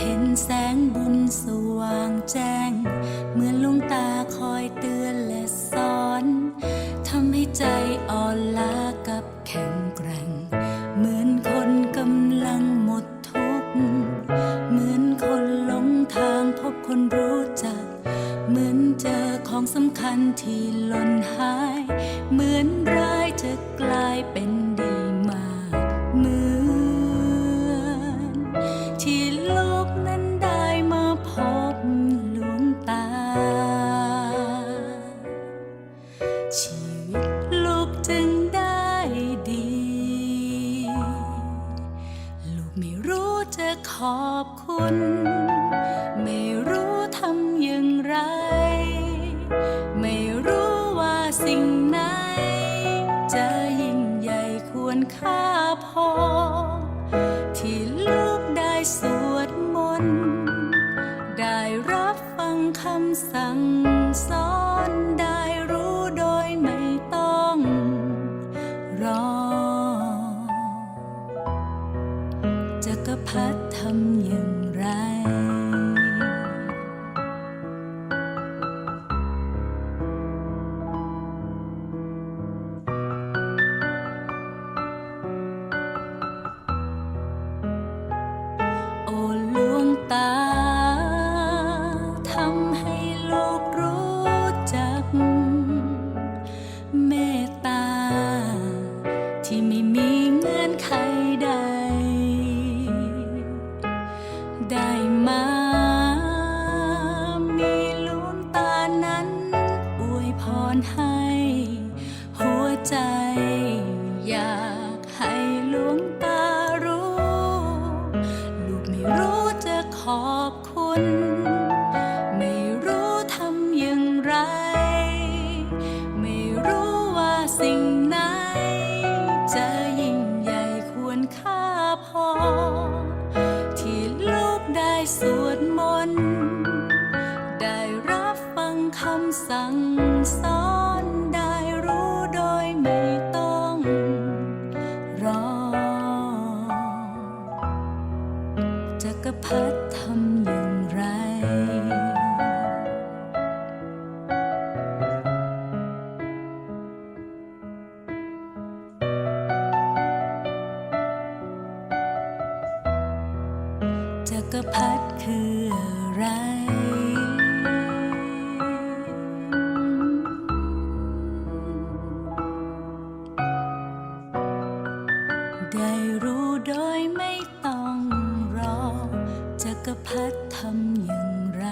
เห็นแสงบุญสว่างแจ้ง เหมือนลุงตาคอยเตือนและสอนทำให้ใจอ่อนล้ากับแข็งแกร่ง เหมือนคนกำลังหมดทุกข์เหมือนคนหลงทางพบคนรู้จัก เหมือนเจอของสำคัญที่หล่นหาย เหมือนร้ายจะกลายเป็น จะขอบคุณ ไม่รู้ทำอย่างไร ไม่รู้ว่าสิ่งไหน จะยิ่งใหญ่ควรค่าพอ ที่ลูกได้สวดมนต์ได้รับฟังคำสั่งสอนได้ พัดทำอย่าง ได้มา มีลวงตานั้น อวยพรให้ หัวใจ อยากให้หลวงตารู้ ลูกไม่รู้จะขอบคุณ ไม่รู้ทำอย่างไร ไม่รู้ว่าสิ่งไหน จะยิ่งใหญ่ควรค่าพอ สวดมนต์ได้รับฟังคำสั่งสอนได้รู้โดยไม่ต้องรอจักรพรรดิทำอย่ กรพรรดิคืออะไร ได้รู้โดยไม่ต้องรอจักรพัดทำอย่างไร